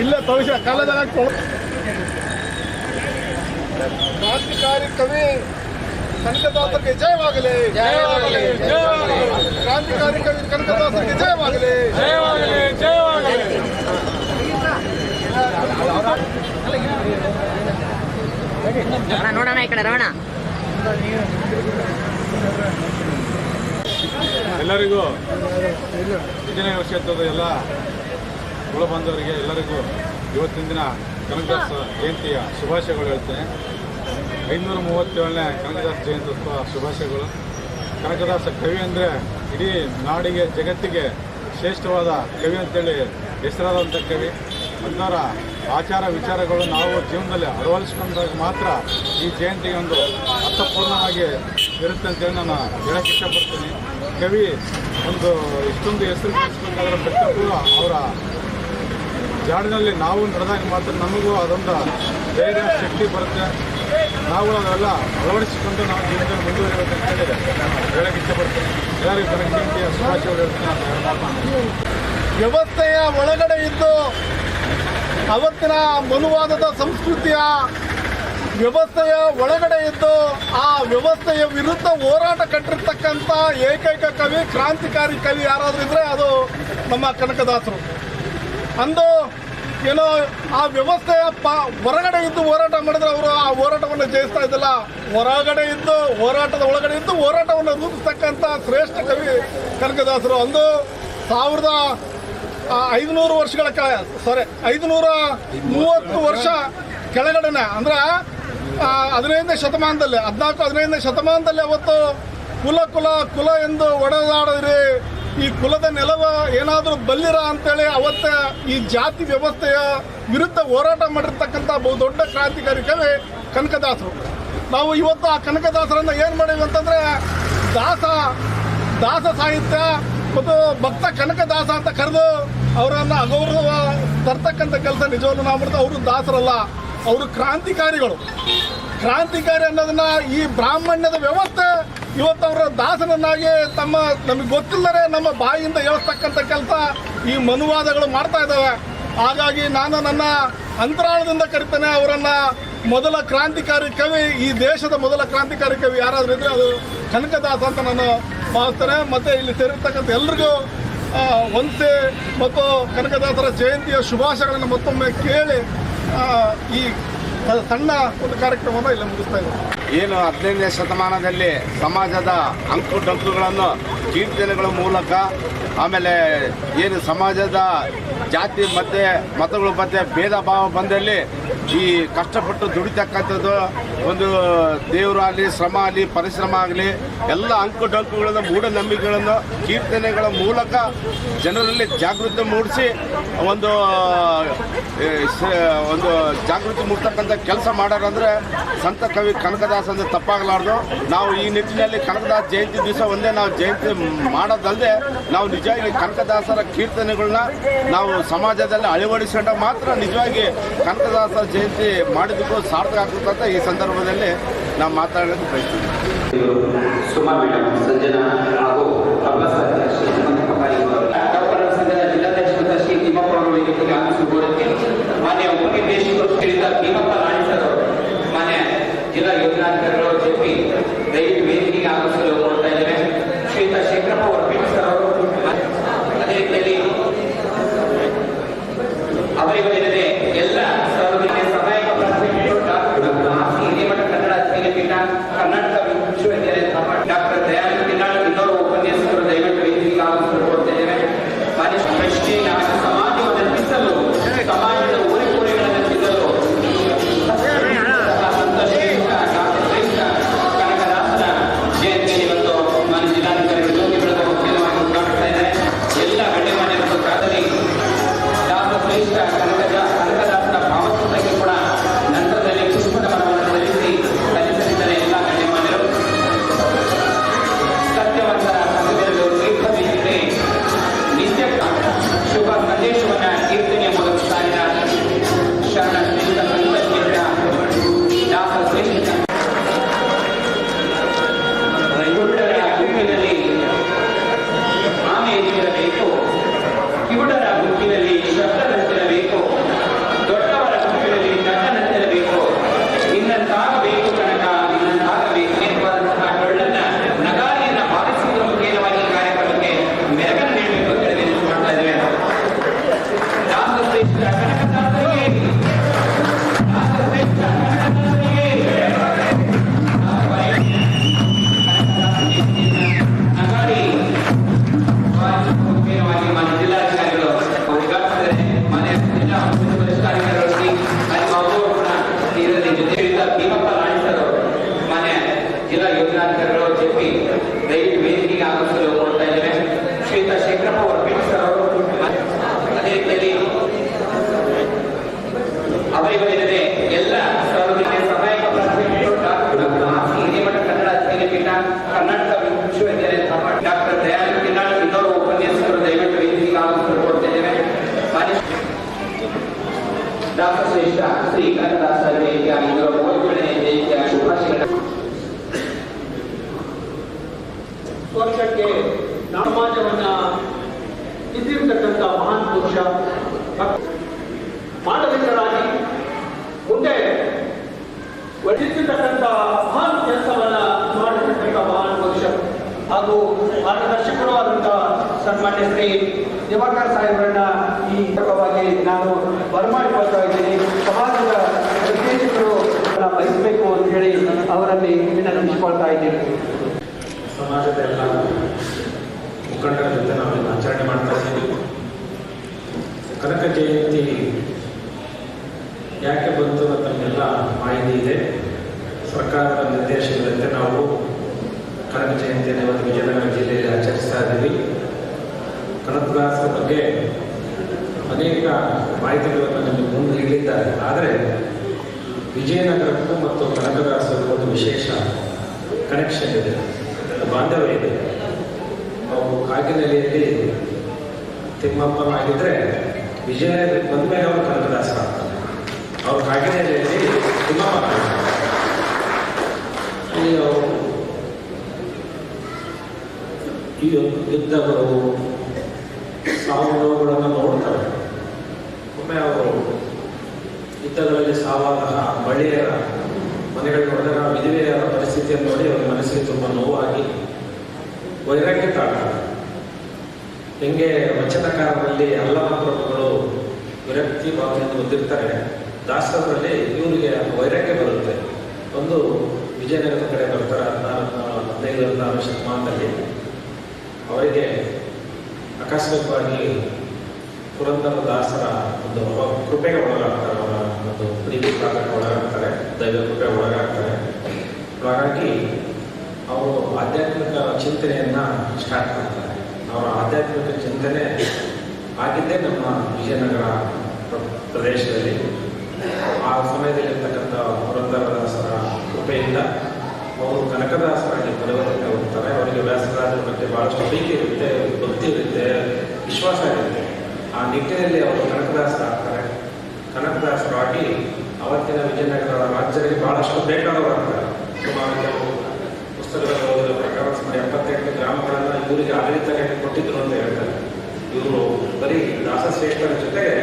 ಇಲ್ಲ ಭವಿಷ್ಯ ಕಾಲದಾಗ ಕ್ರಾಂತಿಕಾರಿ ಕವಿ ಕನಕದಾಸರಿಗೆ ಜಯವಾಗಲಿ ಜಯವಾಗಲಿ ಕ್ರಾಂತಿಕಾರಿ ಕವಿ ಕನಕದಾಸರಿಗೆ ಜಯವಾಗಲಿ ಜಯವಾಗಲಿ ಜಯವಾಗಲಿ ನೋಡೋಣ ಈ ಕಡೆ ರಮಣ ಎಲ್ಲರಿಗೂ ವಿಜಯನಗರ ಕ್ಷೇತ್ರದ ಎಲ್ಲ ಒಳ ಬಾಂಧವರಿಗೆ ಎಲ್ಲರಿಗೂ ಇವತ್ತಿನ ದಿನ ಕನಕದಾಸ ಜಯಂತಿಯ ಶುಭಾಶಯಗಳು ಹೇಳ್ತೇನೆ. ಐನೂರ ಮೂವತ್ತೇಳನೇ ಕನಕದಾಸ ಜಯಂತ್ಯೋತ್ಸವ ಶುಭಾಶಯಗಳು. ಕನಕದಾಸ ಕವಿ ಅಂದರೆ ಇಡೀ ನಾಡಿಗೆ, ಜಗತ್ತಿಗೆ ಶ್ರೇಷ್ಠವಾದ ಕವಿ ಅಂತೇಳಿ ಹೆಸರಾದಂಥ ಕವಿ. ಅಂಥವರ ಆಚಾರ ವಿಚಾರಗಳು ನಾವು ಜೀವನದಲ್ಲಿ ಅಳವಡಿಸ್ಕೊಂಡಾಗ ಮಾತ್ರ ಈ ಜಯಂತಿಗೆ ಒಂದು ಅರ್ಥಪೂರ್ಣವಾಗಿ ಇರುತ್ತೆ ಅಂತೇಳಿ ನಾನು ಹೇಳಕ್ಕೆ ಇಷ್ಟಪಡ್ತೀನಿ. ಕವಿ, ಒಂದು ಇಷ್ಟೊಂದು ಹೆಸರು ಗಳಿಸ್ಬೇಕಾದ್ರೆ ಪ್ರತಿಯೊಬ್ಬರು ಅವರ ಜಾಡಿನಲ್ಲಿ ನಾವು ನಡೆದಾಗ ಮಾತ್ರ ನಮಗೂ ಅದೊಂದು ಧೈರ್ಯ, ಶಕ್ತಿ ಬರುತ್ತೆ. ನಾವು ಅದೆಲ್ಲ ಅಳವಡಿಸಿಕೊಂಡು ನಾವು ಜೀವನದಲ್ಲಿ ಮುಂದುವರಿಬೇಕಂತ ಅಂತೇಳಿ ಹೇಳಕ್ಕೆ ಇಷ್ಟಪಡ್ತೀನಿ. ಎಲ್ಲರಿಗೂ ಕನಕ ಸಮಾಜ ವ್ಯವಸ್ಥೆಯ ಒಳಗಡೆ ಇದ್ದು ಅವತ್ತಿನ ಮನುವಾದದ ಸಂಸ್ಕೃತಿಯ ವ್ಯವಸ್ಥೆಯ ಒಳಗಡೆ ಇದ್ದು ಆ ವ್ಯವಸ್ಥೆಯ ವಿರುದ್ಧ ಹೋರಾಟ ಕಟ್ಟಿರ್ತಕ್ಕಂಥ ಏಕೈಕ ಕವಿ, ಕ್ರಾಂತಿಕಾರಿ ಕವಿ ಯಾರಾದ್ರೂ ಇದ್ರೆ ಅದು ನಮ್ಮ ಕನಕದಾಸರು. ಅಂದು ಏನೋ ಆ ವ್ಯವಸ್ಥೆಯ ಪ ಹೊರಗಡೆ ಇದ್ದು ಹೋರಾಟ ಮಾಡಿದ್ರೆ ಅವರು ಆ ಹೋರಾಟವನ್ನು ಜಯಿಸ್ತಾ ಇದ್ದಿಲ್ಲ. ಹೊರಗಡೆ ಇದ್ದು ಹೋರಾಟದ ಒಳಗಡೆ ಇದ್ದು ಹೋರಾಟವನ್ನು ರೂಪಿಸ್ತಕ್ಕಂಥ ಶ್ರೇಷ್ಠ ಕವಿ ಕನಕದಾಸರು. ಅಂದು ಸಾವಿರದ ಐದುನೂರು ವರ್ಷಗಳ ಸಾರಿ ಐದುನೂರ ಮೂವತ್ತು ವರ್ಷ ಕೆಳಗಡೆನೆ, ಅಂದ್ರೆ ಹದಿನೈದನೇ ಶತಮಾನದಲ್ಲಿ, ಹದಿನಾಲ್ಕು, ಹದಿನೈದನೇ ಶತಮಾನದಲ್ಲಿ ಅವತ್ತು ಕುಲ ಕುಲ ಕುಲ ಎಂದು ಒಡೆದಾಡಿದ್ರಿ ಈ ಕುಲದ ನೆಲವ ಏನಾದರೂ ಬಲ್ಲಿರ ಅಂತೇಳಿ ಅವತ್ತ ಈ ಜಾತಿ ವ್ಯವಸ್ಥೆಯ ವಿರುದ್ಧ ಹೋರಾಟ ಮಾಡಿರ್ತಕ್ಕಂಥ ಬಹು ದೊಡ್ಡ ಕ್ರಾಂತಿಕಾರಿ ಕವಿ ಕನಕದಾಸರು. ನಾವು ಇವತ್ತು ಆ ಕನಕದಾಸರನ್ನ ಏನು ಮಾಡೀವಿ ಅಂತಂದ್ರೆ, ದಾಸ ದಾಸ ಸಾಹಿತ್ಯ ಮತ್ತು ಭಕ್ತ ಕನಕದಾಸ ಅಂತ ಕರೆದು ಅವರನ್ನು ಅಗೌರವ ತರ್ತಕ್ಕಂಥ ಕೆಲಸ ನಿಜವನ್ನು ನಾವು ಮಾಡಿದ್ರೆ ಅವರು ದಾಸರಲ್ಲ. ಅವರು ಕ್ರಾಂತಿಕಾರಿಗಳು. ಕ್ರಾಂತಿಕಾರಿ ಅನ್ನೋದನ್ನ ಈ ಬ್ರಾಹ್ಮಣ್ಯದ ವ್ಯವಸ್ಥೆ ಇವತ್ತು ಅವರ ದಾಸನನ್ನಾಗಿ ತಮ್ಮ ನಮಗೆ ಗೊತ್ತಿಲ್ಲದೆ ನಮ್ಮ ಬಾಯಿಯಿಂದ ಹೇಳ್ತಕ್ಕಂಥ ಕೆಲಸ ಈ ಮನುವಾದಗಳು ಮಾಡ್ತಾ ಇದ್ದಾವೆ. ಹಾಗಾಗಿ ನಾನು ನನ್ನ ಅಂತರಾಳದಿಂದ ಕರಿತೇನೆ ಅವರನ್ನ ಮೊದಲ ಕ್ರಾಂತಿಕಾರಿ ಕವಿ, ಈ ದೇಶದ ಮೊದಲ ಕ್ರಾಂತಿಕಾರಿ ಕವಿ ಯಾರಾದರೂ ಇದ್ರೆ ಅದು ಕನಕದಾಸ ಅಂತ ನಾನು ಭಾವಿಸ್ತೇನೆ. ಮತ್ತೆ ಇಲ್ಲಿ ಸೇರಿರ್ತಕ್ಕಂಥ ಎಲ್ರಿಗೂ ವಂತೆ ಮತ್ತು ಕನಕದಾಸರ ಜಯಂತಿಯ ಶುಭಾಶಯಗಳನ್ನು ಮತ್ತೊಮ್ಮೆ ಕೇಳಿ ಆ, ಈ ಸಣ್ಣ ಒಂದು ಕಾರ್ಯಕ್ರಮವನ್ನು ಇಲ್ಲಿ ಮುಗಿಸ್ತಾ ಇದ್ದಾರೆ ಏನು ಹದಿನೈದನೇ ಶತಮಾನದಲ್ಲಿ ಸಮಾಜದ ಅಂಕು ಡಂಕುಗಳನ್ನು ಕೀರ್ತನೆಗಳ ಮೂಲಕ ಆಮೇಲೆ ಏನು ಸಮಾಜದ ಜಾತಿ ಮಧ್ಯೆ, ಮತಗಳ ಮಧ್ಯೆ ಭೇದ ಭಾವ ಬಂದಲ್ಲಿ ಈ ಕಷ್ಟಪಟ್ಟು ದುಡಿತಕ್ಕಂಥದ್ದು ಒಂದು ದೇವರಾಗಲಿ ಶ್ರಮ ಆಗಲಿ, ಪರಿಶ್ರಮ ಆಗಲಿ, ಎಲ್ಲ ಅಂಕು ಡಂಕುಗಳನ್ನು, ಮೂಢನಂಬಿಕೆಗಳನ್ನು ಕೀರ್ತನೆಗಳ ಮೂಲಕ ಜನರಲ್ಲಿ ಜಾಗೃತಿ ಮೂಡಿಸಿ ಒಂದು ಒಂದು ಜಾಗೃತಿ ಮೂಡ್ತಕ್ಕಂಥ ಕೆಲಸ ಮಾಡೋರಂದ್ರೆ ಸಂತ ಕವಿ ಕನಕದಾಸ ಅಂದರೆ ತಪ್ಪಾಗಲಾರ್ದು. ನಾವು ಈ ನಿಟ್ಟಿನಲ್ಲಿ ಕನಕದಾಸ ಜಯಂತಿ ದಿವಸ ಒಂದೇ, ನಾವು ಜಯಂತಿ ಮಾಡೋದಲ್ಲದೆ ನಾವು ನಿಜವಾಗಿ ಕನಕದಾಸರ ಕೀರ್ತನೆಗಳನ್ನ ನಾವು ಸಮಾಜದಲ್ಲಿ ಅಳವಡಿಸ್ಕೊಂಡ ಮಾತ್ರ ನಿಜವಾಗಿ ಕನಕದಾಸರ ಜಯಂತಿ ಮಾಡಿದ್ದಕ್ಕೂ ಸಾರ್ಥಕ ಆಗ್ತದೆ ಅಂತ ಈ ಸಂದರ್ಭದಲ್ಲಿ ನಾವು ಮಾತಾಡೋಕ್ಕೆ ಬಯಸ್ತೀವಿ. ಸುಮಾ ಮೇಡಮ್ ಜಿಲ್ಲಾ ಯೋಜನಾಧಿಕಾರಿಗಳು ಜೆಪಿ ದಯವಿಟ್ಟು ವೇದಿಕೆಗೆ ಆಗಮಿಸಲು ಕೊಡ್ತಾ ಇದ್ದೇವೆ ಶ್ರೀಯುತ ಶೇಖರಪ್ಪ ವರ್ಪಿಟ್ ಸರ್ ಅವರು ಅದೇ ರೀತಿಯಲ್ಲಿ ಅವರಿಗೊಲಿರದೆ ಸನ್ಮಾನ್ಯ ಶ್ರೀ ದಿವಾಕರ್ ಸಾಹೇಬರನ್ನ ಈ ಮೂಲಕವಾಗಿ ನಾನು ಬರಮಾಡಿಕೊಳ್ತಾ ಇದ್ದೀನಿ. ಸಮಾಜದ ನಿರ್ದೇಶಕರು ಬಯಸಬೇಕು ಅಂತ ಹೇಳಿ ಅವರಲ್ಲಿ ವಿನಂತಿಸಿಕೊಳ್ತಾ ಇದ್ದೀನಿ. ಸಮಾಜದ ಎಲ್ಲ ಮುಖಂಡರ ಜೊತೆ ನಾವು ಆಚರಣೆ ಮಾಡ್ತಾ ಇದ್ದೀವಿ. ಕನಕ ಜಯಂತಿ ಯಾಕೆ ಬಂತು ಅಂತ ನಮಗೆಲ್ಲ ಮಾಹಿತಿ ಇದೆ. ಸರ್ಕಾರದ ನಿರ್ದೇಶನದಂತೆ ನಾವು ಕನಕ ಜಯಂತಿಯನ್ನು ಇವತ್ತು ವಿಜಯನಗರ ಜಿಲ್ಲೆಯಲ್ಲಿ ಆಚರಿಸ್ತಾ ಇದ್ದೀವಿ. ಕನಕದಾಸರ ಬಗ್ಗೆ ಅನೇಕ ಮಾಹಿತಿಗಳನ್ನು ನಿಮಗೆ ಮುಂದೆ ಹೇಳಿದ್ದಾರೆ ಆದರೆ ವಿಜಯನಗರಕ್ಕೂ ಮತ್ತು ಕನಕದಾಸರಿಗೂ ಒಂದು ವಿಶೇಷ ಕನೆಕ್ಷನ್ ಇದೆ. ಬಾಂಧವ್ಯ ಇದೆ. ಅವರು ಕಾಗಿನೆಲೆಯಲ್ಲಿ ತಿಮ್ಮಪ್ಪನಾಗಿದ್ದರೆ ವಿಜಯನಗರ ಬಂದ ಮೇಲೆ ಅವರು ಕನಕದಾಸ ಅವರು ಕಾಗಿನೆಲೆಯಲ್ಲಿ ತಿಮ್ಮಪ್ಪ ಈ ಯುದ್ಧಗಳು ಸಾವು ನೋವುಗಳನ್ನು ನೋಡ್ತಾರೆ. ಒಮ್ಮೆ ಅವರು ಯುದ್ಧಗಳಲ್ಲಿ ಸಾವಾದ ಮಹಿಳೆಯರ ಮನೆಗಳನ್ನು ನೋಡಿದಾಗ ವಿಧವೆಯರ ಪರಿಸ್ಥಿತಿಯನ್ನು ನೋಡಿ ಅವರ ಮನಸ್ಸಿಗೆ ತುಂಬ ನೋವಾಗಿ ವೈರಾಗ್ಯ ತಾಳ್ತಾರೆ ಹೆಂಗೆ ವಚನಕಾರರಲ್ಲಿ ಎಲ್ಲ ಪ್ರಭುಗಳು ವಿರಕ್ತಿ ಭಾವನೆಯನ್ನು ಹೊಂದಿರ್ತಾರೆ, ದಾಸರಲ್ಲಿ ಇವರಿಗೆ ವೈರಾಗ್ಯ ಬರುತ್ತೆ. ಒಂದು ವಿಜಯನಗರದ ಕಡೆ ಬರ್ತಾರೆ, ಹದಿನಾರು ಹದಿನೈದು ಹದಿನಾರು ಶತಮಾನದಲ್ಲಿ. ಅವರಿಗೆ ಆಕಸ್ಮಿಕವಾಗಿ ಪುರಂದರದಾಸರ ಒಂದು ಕೃಪೆಗೆ ಒಳಗಾಗ್ತಾರೆ, ಅವರ ಒಂದು ಪ್ರೀತಿ ಪ್ರಾರ್ಥನೆಗೆ ಒಳಗಾಗ್ತಾರೆ, ದೈವ ಕೃಪೆ ಒಳಗಾಗ್ತಾರೆ. ಹಾಗಾಗಿ ಅವರು ಆಧ್ಯಾತ್ಮಿಕ ಚಿಂತನೆಯನ್ನು ಸ್ಟಾರ್ಟ್ ಮಾಡ್ತಾರೆ. ಅವರ ಆಧ್ಯಾತ್ಮಿಕ ಚಿಂತನೆ ಆಗಿದ್ದೇ ನಮ್ಮ ವಿಜಯನಗರ ಪ್ರ- ಪ್ರದೇಶದಲ್ಲಿ. ಆ ಸಮಯದಲ್ಲಿರ್ತಕ್ಕಂಥ ಪುರಂದರದಾಸರ ಕೃಪೆಯಿಂದ ಅವರು ಕನಕದಾಸರಾಗಿ ಪರಿವರ್ತನೆ ಹೋಗ್ತಾರೆ. ಅವರಿಗೆ ವ್ಯಾಸರಾಜರ ಬಗ್ಗೆ ಬಹಳಷ್ಟು ಪ್ರೀತಿ ಇರುತ್ತೆ ಭಕ್ತಿ ಇರುತ್ತೆ ವಿಶ್ವಾಸ ಇರುತ್ತೆ. ಆ ನಿಟ್ಟಿನಲ್ಲಿ ಅವರು ಕನಕದಾಸರಾಗ್ತಾರೆ. ಕನಕದಾಸರಾಗಿ ಅವತ್ತಿನ ವಿಜಯನಗರ ರಾಜ್ಯದಲ್ಲಿ ಬಹಳಷ್ಟು ಬೇಕಾದವರಾಗ್ತಾರೆ ಪುಸ್ತಕದಲ್ಲಿ ಓದಿದ ಪ್ರಕಾರ ಸುಮಾರು ಎಪ್ಪತ್ತೆಂಟು ಗ್ರಾಮಗಳನ್ನು ಇವರಿಗೆ ಆಡಳಿತಕ್ಕೆ ಕೊಟ್ಟಿದ್ರು ಅಂತ ಹೇಳ್ತಾರೆ. ಇವರು ಬರೀ ದಾಸಶ್ರೇಷ್ಠರ ಜೊತೆಗೆ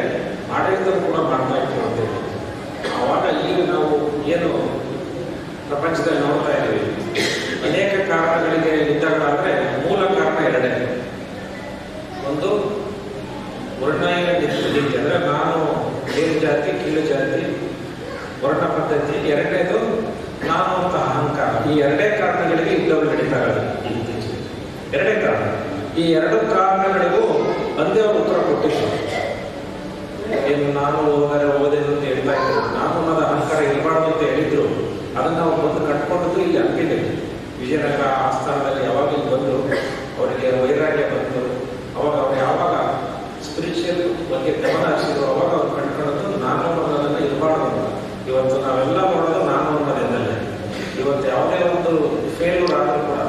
ಆಡಳಿತ ಕೂಡ ಮಾಡ್ತಾ ಇತ್ತು ಅಂತ ಹೇಳಿ ಆವಾಗ ಈಗ ನಾವು ಏನು ಪ್ರಪಂಚದಲ್ಲಿ ನೋಡ್ತಾ ಇದ್ದೀವಿ. ಅನೇಕ ಕಾರಣಗಳಿಗೆ ಅಂದ್ರೆ ಮೂಲ ಕಾರಣ ಎರಡೇ. ಒಂದು ವರ್ಣಾಯ ನೀತಿ ಅಂದ್ರೆ ನಾನು ಮೇಲು ಜಾತಿ, ಕೀಳು ಜಾತಿ, ವರ್ಣ ಪದ್ಧತಿ. ಎರಡನೇದು, ನಾನು ಅಂತ ಅಹಂಕಾರ. ಈ ಎರಡೇ ಕಾರಣಗಳಿಗೆ ಯುದ್ಧಗಳು ನಡೀತಾ ಎರಡನೇ ಎರಡೇ ಕಾರಣ. ಈ ಎರಡು ಕಾರಣಗಳಿಗೂ ಒಂದೇ ಒಂದು ಉತ್ತರ ಕೊಟ್ಟಿದ್ರು ಏನು ನಾನು ಓದರೆ ಓದೇನು ಅಂತ ಹೇಳ್ತಾ ಇದ್ರು ನಾನು ಅನ್ನೋದು ಅಹಂಕಾರ ಇರಬಾರ್ದು ಅದನ್ನು ಅವ್ರು ಬಂದು ಕಟ್ಕೊಂಡದ್ದು ಇಲ್ಲಿ ಅಂತಿದೆ ವಿಜಯನಗರ ಆಸ್ಥಾನದಲ್ಲಿ ಯಾವಾಗ ಇಲ್ಲಿ ಬಂದು ಅವರಿಗೆ ವೈರಾಗ್ಯ ಬಂತು. ಅವಾಗ ಅವ್ರು ಯಾವಾಗ ಸ್ಪಿರಿಚುವಲ್ ಬಗ್ಗೆ ಗಮನ ಹರಿಸಿದ್ರು, ಅವಾಗ ಅವ್ರು ಕಟ್ಕೊಳ್ಳೋದು ನಾನು ಅನ್ನೋದನ್ನು ಇರಬಾರ್ದು ಇವತ್ತು ನಾವೆಲ್ಲ ಮಾಡೋದು ನಾನು ಅನ್ನೋದಿಂದಲೇ ಇವತ್ತು ಯಾವುದೇ ಒಂದು ಫೇಲ್ಯೂರ್ ಆದರೂ ಕೂಡ,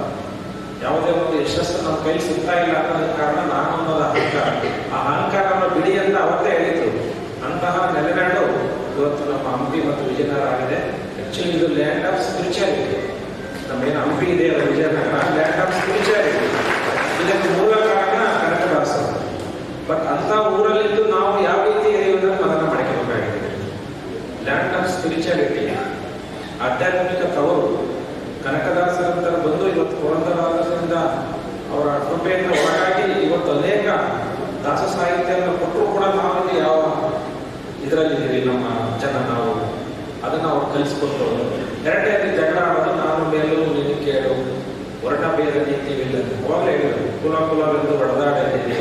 ಯಾವುದೇ ಒಂದು ಯಶಸ್ಸು ನಮ್ಮ ಕೈ ಸಿಗ್ತಾ ಇಲ್ಲ ಅನ್ನೋದಕ್ಕೆ ಕಾರಣ ನಾನು ಅನ್ನೋದು ಅಹಂಕಾರ. ಆ ಅಹಂಕಾರವನ್ನು ಬಿಡಿ ಅಂತ ಅವತ್ತೇ ಹೇಳಿದ್ರು. ಅಂತಹ ನೆಲೆನಾಡು ಇವತ್ತು ನಮ್ಮ ಹಂಪಿ ಮತ್ತು ವಿಜಯನಗರ ಆಗಿದೆ. ಆಕ್ಚುಲಿ ಇದು ಲ್ಯಾಂಡ್ ಆಫ್ ಸ್ಪಿರಿಚುಯಾಲಿಟಿ ನಮ್ಮೇನು ಹಂಪಿ ಇದೆ ವಿಜಯನಗರ ಲ್ಯಾಂಡ್ ಆಫ್ ಸ್ಪಿರಿಚುಯಾಲಿಟಿ ಇದಕ್ಕೆ ಮೂಲ ಕಾರಣ ಕನಕದಾಸ ಬಟ್ ಅಂತ ಊರಲ್ಲಿದ್ದು ನಾವು ಯಾವ ರೀತಿ ಎರೆಯುವುದನ್ನು ಅದನ್ನು ಮಾಡಿಕೊಳ್ಬೇಕಾಗಿದೆ ಲ್ಯಾಂಡ್ ಆಫ್ ಸ್ಪಿರಿಚುಯಾಲಿಟಿ ಆಧ್ಯಾತ್ಮಿಕ ತವರು. ಕನಕದಾಸರಂತರ ಬಂದು ಇವತ್ತು ಪುರಂದರದಾಸರಿಂದ ಅವರ ಕೃಪೆಯಿಂದ ಒಳಗಾಗಿ ಇವತ್ತು ಅನೇಕ ದಾಸ ಸಾಹಿತ್ಯವನ್ನು ಕೊಟ್ಟರು ಕೂಡ ನಾವು ಯಾವ ಇದರಲ್ಲಿದ್ದೀವಿ ನಮ್ಮ ಜನ ನಾವು ಅದನ್ನು ಅವ್ರು ಕಲಿಸ್ಕೊಟ್ಟು ಎರಡನೇ ಜಗಳ ಆಡೋದು, ನಾನು ಮೇಲೂ ನೀನು ಕೇಳು ವರ್ಣ ಬೇರೆ ನೀತಿ ಇಲ್ಲ ಅವಾಗಲೇ ಹೇಳಿದ್ರು ಕುಲ ಕುಲವೆಂದು ಹೊಡೆದಾಡಿದ್ದೀವಿ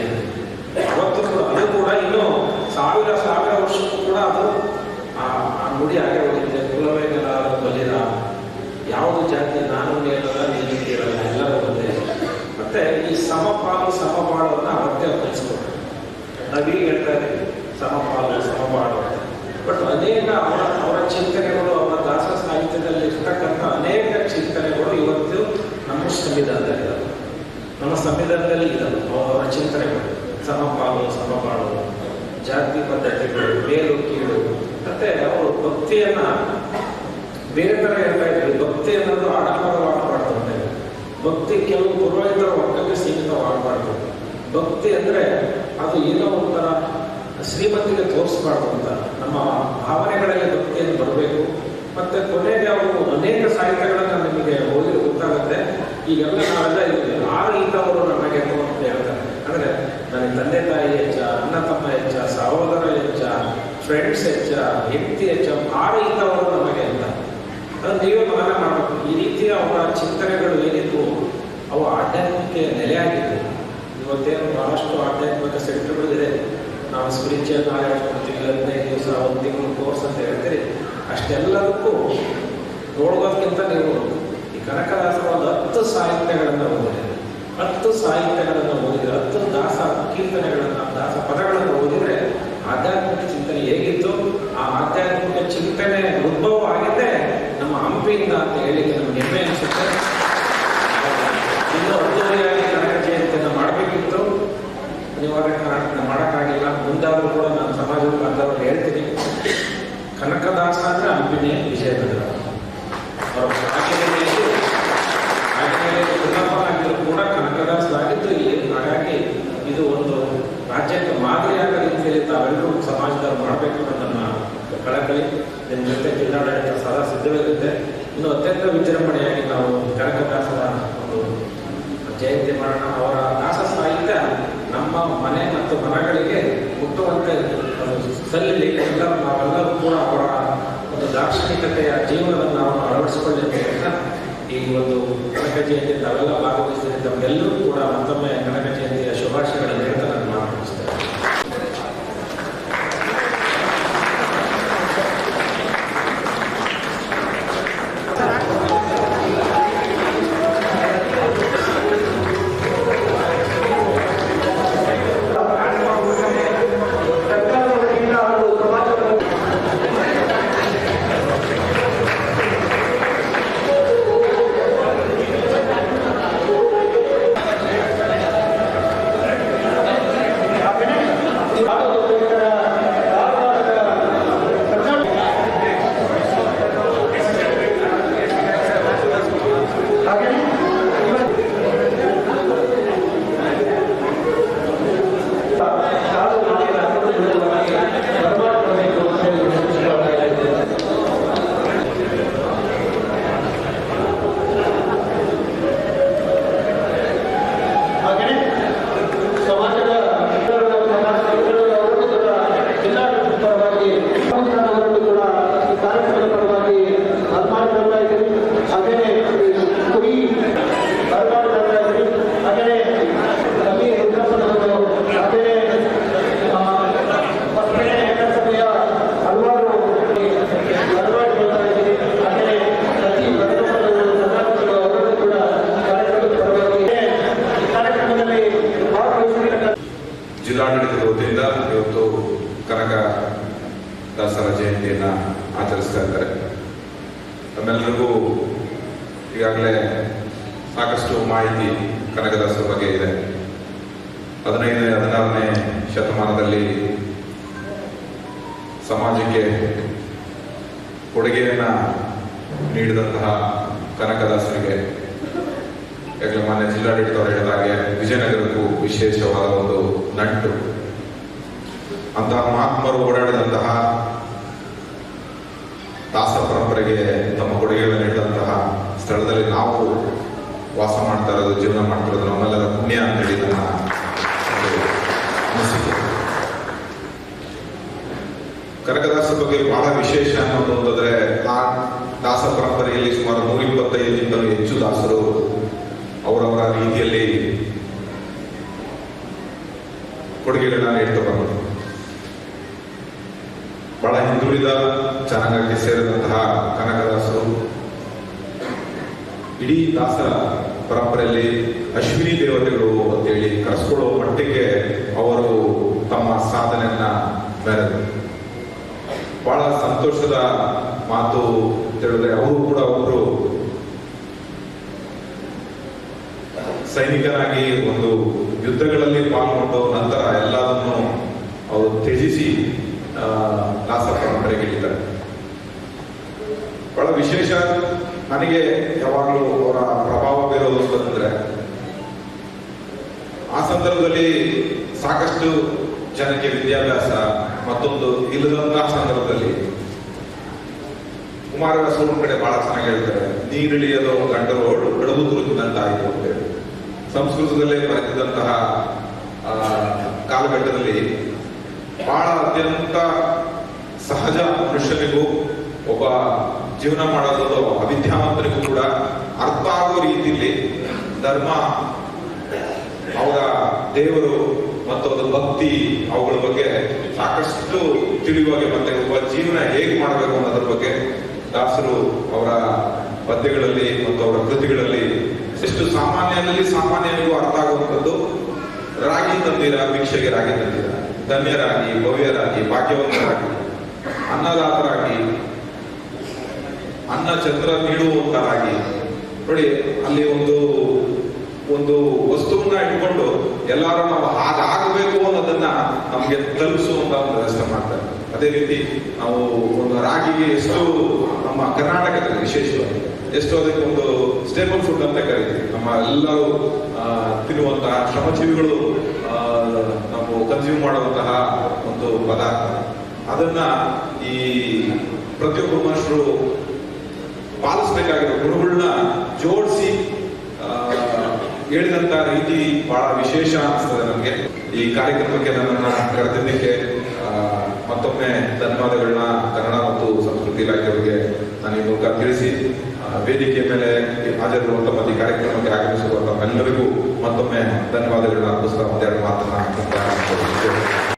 ಅವತ್ತು ಅದು ಕೂಡ ಇನ್ನು ಸಾವಿರ ಸಾವಿರ ವರ್ಷಕ್ಕೂ ಕೂಡ ಅದು ಆ ನುಡಿ ಹಾಗೆ ಹೋಗಿದೆ ಕುಲವೇ ನೆಲ ಬಲಿರ. ಯಾವುದು ಜಾತಿ, ನಾನು ಮೇಲಲ್ಲ, ನೀನು ಕೇಳಲ್ಲ, ಎಲ್ಲರೂ ಒಂದೇ. ಮತ್ತೆ ಈ ಸಮಪಾಲು ಸಮಪಾಲವನ್ನು ಅವತ್ತೇ ಕಲಿಸ್ಕೊಟ್ರು. ನಾವೀಗ ಹೇಳ್ತಾ ಇದ್ದೀವಿ, ಸಮಪಾಲು ಅಂತ ಬಟ್ ಅನೇಕ ಅವರ ಅವರ ಚಿಂತನೆಗಳು, ಅವರ ದಾಸ ಸಾಹಿತ್ಯದಲ್ಲಿ ಇರ್ತಕ್ಕಂಥ ಅನೇಕ ಚಿಂತನೆಗಳು ಇವತ್ತು ನಮ್ಮ ಸಂವಿಧಾನದಲ್ಲಿ ನಮ್ಮ ಸಂವಿಧಾನದಲ್ಲಿ ಇದ್ದಾವೆ ಅವರ ಚಿಂತನೆಗಳು ಸಮಪಾಲು ಸಮಪಾಲು ಜಾತಿ ಪದ್ಧತಿಗಳು, ಮೇಲು, ಕೀಳು. ಮತ್ತೆ ಅವರು ಭಕ್ತಿಯನ್ನ ಬೇರೆ ಥರ ಹೇಳ್ತಾ ಇದ್ರು ಭಕ್ತಿ ಅನ್ನೋದು ಆಡಂಬರವಾಗಬಾರ್ದು ಮಾಡ್ತಾರೆ ಭಕ್ತಿ ಕೆಲವು ಪುರೋಹಿತರ ವರ್ಗಕ್ಕೆ ಸೀಮಿತವಾಗಬಾರ್ದು. ಭಕ್ತಿ ಅಂದ್ರೆ ಅದು ಏನೋ ಒಂಥರ ಶ್ರೀಮಂತಿಗೆ ತೋರಿಸ್ಬಾರ್ದು ಅಂತ. ನಮ್ಮ ಭಾವನೆಗಳಲ್ಲಿ ಭಕ್ತಿಯನ್ನು ಬರಬೇಕು. ಮತ್ತೆ ಕೊನೆಗೆ ಅವರು ಅನೇಕ ಸಾಹಿತ್ಯಗಳನ್ನು ನಿಮಗೆ ಓದಿ ಗೊತ್ತಾಗುತ್ತೆ. ಈಗೆಲ್ಲ ನಾವೆಲ್ಲ ಇದ್ದೀವಿ ಆರು ಇಂಥವರು ನಮಗೆ ಅಂತ ಹೇಳ್ತಾರೆ ಅಂದ್ರೆ ನನಗೆ ತಂದೆ ತಾಯಿ ಹೆಚ್ಚ, ಅಣ್ಣ ತಮ್ಮ ಹೆಚ್ಚ, ಸಹೋದರ ಹೆಚ್ಚ ಫ್ರೆಂಡ್ಸ್ ಹೆಚ್ಚ ವ್ಯಕ್ತಿ ಹೆಚ್ಚ, ಆರು ಇಂಥವರು ನಮಗೆ ಅಂತ. ಅದನ್ನು ನೀವೇ ಮನನ ಮಾಡಬೇಕು. ಈ ರೀತಿಯ ಅವರ ಚಿಂತನೆಗಳು ಏನಿತ್ತು ಅವು ಆಧ್ಯಾತ್ಮಿಕ ನೆಲೆಯಾಗಿತ್ತು ಇವತ್ತೇನು ಬಹಳಷ್ಟು ಆಧ್ಯಾತ್ಮಿಕ ಸೆಂಟರ್ಗಳಿದೆ ನಾವು ಸ್ಪಿರಿಚುವಲ್ ನಾಲೆಜ್ ಕೊಡ್ತೀವಿ ಹದಿನೈದು ದಿವಸ, ಒಂದು ತಿಂಗಳು ಕೋರ್ಸ್ ಅಂತ ಹೇಳ್ತೀರಿ ಅಷ್ಟೆಲ್ಲದಕ್ಕೂ ನೋಡೋದಕ್ಕಿಂತ ನೀವು ಈ ಕನಕದಾಸರ ಒಂದು ಹತ್ತು ಸಾಹಿತ್ಯಗಳನ್ನು ಓದಿದೆ ಹತ್ತು ಸಾಹಿತ್ಯಗಳನ್ನು ಓದಿದ್ರೆ. ಹತ್ತು ದಾಸ ಕೀರ್ತನೆಗಳನ್ನು, ದಾಸ ಪದಗಳನ್ನು ಓದಿದರೆ ಆಧ್ಯಾತ್ಮಿಕ ಚಿಂತನೆ ಹೇಗಿತ್ತು? ಆ ಆಧ್ಯಾತ್ಮಿಕ ಚಿಂತನೆ ಉದ್ಭವ ಆಗಿದ್ದೇ ನಮ್ಮ ಹಂಪಿಯಿಂದ ಅಂತ ಹೇಳಿಕ್ಕೆ ನಮ್ಗೆ ಹೆಮ್ಮೆ ಅನಿಸುತ್ತೆ. ಇನ್ನು ಅದ್ದೂರಿಯಾಗಿ ಕನಕ ಜಯಂತಿಯನ್ನು ಮಾಡಬೇಕಿತ್ತು. ಅನಿವಾರ್ಯ ಕಾರಣ ಮುಂದಾದರೂ ಕೂಡ ನಾನು ಸಮಾಜದ ಬಾಂಧವರು ಹೇಳ್ತೀನಿ. ಕನಕದಾಸ ಅಂದ್ರೆ ಹಂಪಿನೇ ವಿಜಯ ಬದಲಾವಣೆ ಕೂಡ ಕನಕದಾಸರಾಗಿದ್ದು ಇಲ್ಲಿ ಹಾಗಾಗಿ ಇದು ಒಂದು ರಾಜ್ಯಕ್ಕೆ ಮಾದರಿಯಾದ ರೀತಿಯಲ್ಲಿ ತಾವೆಲ್ಲರೂ ಸಮಾಜದಲ್ಲಿ ಮಾಡಬೇಕು ನನ್ನ ಕಳಕಳಿ. ನಿಮ್ಮ ಜೊತೆ ಜಿಲ್ಲಾಡಳಿತ ಸದಾ ಸಿದ್ಧವಿರುತ್ತೆ. ಇನ್ನು ಅತ್ಯಂತ ವಿಜೃಂಭಣೆಯಾಗಿ ನಾವು ಕನಕದಾಸರ ಒಂದು ಜಯಂತಿ ಮಾಡೋಣ. ಅವರ ನಮ್ಮ ಮನೆ ಮತ್ತು ಮನಗಳಿಗೆ ಮುಟ್ಟುವಂತೆ ಸಲ್ಲಿ ಎಲ್ಲರೂ ನಾವೆಲ್ಲರೂ ಕೂಡ ಅವರ ಒಂದು ದಾರ್ಶನಿಕತೆಯ ಜೀವನವನ್ನು ನಾವು ಅಳವಡಿಸಿಕೊಳ್ಳಬೇಕು ಈ ಒಂದು ಕನಕ ಜಯಂತಿ ತಾವೆಲ್ಲ ಭಾಗವಹಿಸಿದ ತಮ್ಮೆಲ್ಲರೂ ಕೂಡ ಮತ್ತೊಮ್ಮೆ ಕನಕ ಜಯಂತಿಯ ಶುಭಾಶಯಗಳನ್ನು ಹೇಳ್ತಾ ಸಮಾಜಕ್ಕೆ ಕೊಡುಗೆಯನ್ನು ನೀಡಿದಂತಹ ಕನಕದಾಸರಿಗೆ ಯಾಕೆ ಮಾನ್ಯ ಜಿಲ್ಲಾಡಳಿತವರು ಹೇಳಿದ ಹಾಗೆ ವಿಜಯನಗರಕ್ಕೂ ವಿಶೇಷವಾದ ಒಂದು ನಂಟು. ಅಂತಹ ಮಹಾತ್ಮರು ಓಡಾಡಿದಂತಹ ದಾಸ ಪರಂಪರೆಗೆ ತಮ್ಮ ಕೊಡುಗೆಗಳನ್ನು ನೀಡಿದಂತಹ ಸ್ಥಳದಲ್ಲಿ ನಾವು ವಾಸ ಮಾಡ್ತಾ ಇರೋದು, ಜೀವನ ಮಾಡ್ತಾ ಇರೋದು ನಮ್ಮೆಲ್ಲರ ಪುಣ್ಯ ನನ್ನ ಅನಿಸಿಕೆ. ಕನಕದಾಸ ಬಗ್ಗೆ ಬಹಳ ವಿಶೇಷ ಅನ್ನೋದು ಅಂತಂದ್ರೆ ಆ ದಾಸ ಪರಂಪರೆಯಲ್ಲಿ ಸುಮಾರು ನೂರ ಇಪ್ಪತ್ತೈದಕ್ಕಿಂತಲೂ ಹೆಚ್ಚು ದಾಸರು ಅವರವರ ರೀತಿಯಲ್ಲಿ ಕೊಡುಗೆಗಳನ್ನ ನೀಡ್ತಾ ಬಂದರು. ಬಹಳ ಹಿಂದುಳಿದ ಜನಾಂಗಕ್ಕೆ ಸೇರಿದಂತಹ ಕನಕದಾಸರು ಇಡೀ ದಾಸ ಪರಂಪರೆಯಲ್ಲಿ ಅಶ್ವಿನಿ ದೇವತೆಗಳು ಅಂತೇಳಿ ಕರೆಸ್ಕೊಳ್ಳುವ ಮಟ್ಟಿಗೆ ಅವರು ತಮ್ಮ ಸಾಧನೆಯನ್ನ ಮೆರೆದರು. ಸಂತೋಷದ ಮಾತು ಅಂತ ಹೇಳಿದ್ರೆ ಅವರು ಕೂಡ ಒಬ್ಬರು ಸೈನಿಕರಾಗಿ ಒಂದು ಯುದ್ಧಗಳಲ್ಲಿ ಪಾಲ್ಗೊಂಡು ನಂತರ ಎಲ್ಲವನ್ನು ಅವರು ತ್ಯಜಿಸಿ ದಾಸಪ್ಪನ ಕಡೆಗೆ ಇಳಿದ್ದಾರೆ ಬಹಳ ವಿಶೇಷ ನನಗೆ ಯಾವಾಗಲೂ ಅವರ ಪ್ರಭಾವ ಬೀರೋದು ಅಂತಂದ್ರೆ ಆ ಸಂದರ್ಭದಲ್ಲಿ ಸಾಕಷ್ಟು ಜನಕ್ಕೆ ವಿದ್ಯಾಭ್ಯಾಸ, ಮತ್ತೊಂದು ಇಲ್ಲದಂತಹ ಸಂದರ್ಭದಲ್ಲಿ ಕುಮಾರವ್ಯಾಸರು ಕಡೆ ಬಹಳ ಚೆನ್ನಾಗಿ ಹೇಳ್ತಾರೆ, ನೀರಿಳಿಯದ ಗಂಡರೋಳು ಕಡುಬು ತುರುಕಿದಂತ ಆಯಿತು ಹೇಳಿ ಸಂಸ್ಕೃತದಲ್ಲೇ ಬರೆದಿದ್ದಂತಹ ಕಾಲಘಟ್ಟದಲ್ಲಿ ಬಹಳ ಅತ್ಯಂತ ಸಹಜ ಮನುಷ್ಯನಿಗೂ ಒಬ್ಬ ಜೀವನ ಮಾಡೋದು ಅವಿದ್ಯಾವಂತನಿಗೂ ಕೂಡ ಅರ್ಥ ಆಗೋ ರೀತಿಯಲ್ಲಿ ಧರ್ಮ, ಅವರ ದೇವರು ಮತ್ತು ಅದು ಭಕ್ತಿ, ಅವುಗಳ ಬಗ್ಗೆ ಸಾಕಷ್ಟು ತಿಳಿಯುವಾಗೆ ಮತ್ತೆ ಒಬ್ಬ ಜೀವನ ಹೇಗೆ ಮಾಡಬೇಕು ಅನ್ನೋದ್ರ ಬಗ್ಗೆ ದಾಸರು ಅವರ ಪದ್ಯಗಳಲ್ಲಿ ಮತ್ತು ಅವರ ಕೃತಿಗಳಲ್ಲಿ ಎಷ್ಟು ಸಾಮಾನ್ಯನಲ್ಲಿ ಸಾಮಾನ್ಯನಿಗೂ ಅರ್ಥ ಆಗುವಂಥದ್ದು? ರಾಗಿ ತಂದಿರ, ಭಿಕ್ಷೆಗೆ ರಾಗಿ ತಂದಿರ. ಧನ್ಯರಾಗಿ, ಭವ್ಯರಾಗಿ, ಭಾಗ್ಯವಂತರಾಗಿ. ಅನ್ನದಾತರಾಗಿ, ಅನ್ನ ಚಂದ್ರ ನೀಡುವಂತರಾಗಿ. ನೋಡಿ, ಅಲ್ಲಿ ಒಂದು ಒಂದು ವಸ್ತುವನ್ನ ಇಟ್ಕೊಂಡು ಎಲ್ಲರೂ ನಾವು ಹಾಗಾಗಬೇಕು ಅನ್ನೋದನ್ನ ನಮಗೆ ತಲುಪಿಸುವಂತ ಒಂದು ವ್ಯವಸ್ಥೆ ಮಾಡ್ತಾರೆ. ಅದೇ ರೀತಿ ನಾವು ಒಂದು ರಾಗಿಗೆ ಎಷ್ಟು ನಮ್ಮ ಕರ್ನಾಟಕದಲ್ಲಿ ವಿಶೇಷವಾಗಿ ಎಷ್ಟು ಅದಕ್ಕೆ ಒಂದು ಸ್ಟೇಬಲ್ ಫುಡ್ ಅಂತ ಕರಿತೀವಿ. ನಮ್ಮ ಎಲ್ಲರೂ ತಿನ್ನುವಂತಹ ಶ್ರಮಜೀವಿಗಳು ನಾವು ಕನ್ಸ್ಯೂಮ್ ಮಾಡುವಂತಹ ಒಂದು ಪದಾರ್ಥ. ಅದನ್ನ ಈ ಪ್ರತಿಯೊಬ್ಬ ಮನುಷ್ಯರು ಪಾಲಿಸಬೇಕಾಗಿರೋ ಗುಣಗಳನ್ನ ಜೋಡಿಸಿ ಹೇಳಿದಂತ ರೀತಿ ಬಹಳ ವಿಶೇಷ ಅನಿಸ್ತದೆ ನನಗೆ ಈ ಕಾರ್ಯಕ್ರಮಕ್ಕೆ ನನ್ನನ್ನು ಕರೆದಿದ್ದಕ್ಕೆ ಮತ್ತೊಮ್ಮೆ ಧನ್ಯವಾದಗಳನ್ನ ಕನ್ನಡ ಮತ್ತು ಸಂಸ್ಕೃತಿ ಇಲಾಖೆಯವರಿಗೆ ನಾನು ಈ ಮೂಲಕ ತಿಳಿಸಿ ವೇದಿಕೆ ಮೇಲೆ ಹಾಜರಿರುವಂತಹ ಮತ್ತು ಈ ಕಾರ್ಯಕ್ರಮಕ್ಕೆ ಆಗಮಿಸಿರುವಂತಹ ಎಲ್ಲರಿಗೂ ಮತ್ತೊಮ್ಮೆ ಧನ್ಯವಾದಗಳನ್ನ ಅರ್ಪಿಸ್ತಾ ಒಂದೆರಡು ಮಾತನ್ನ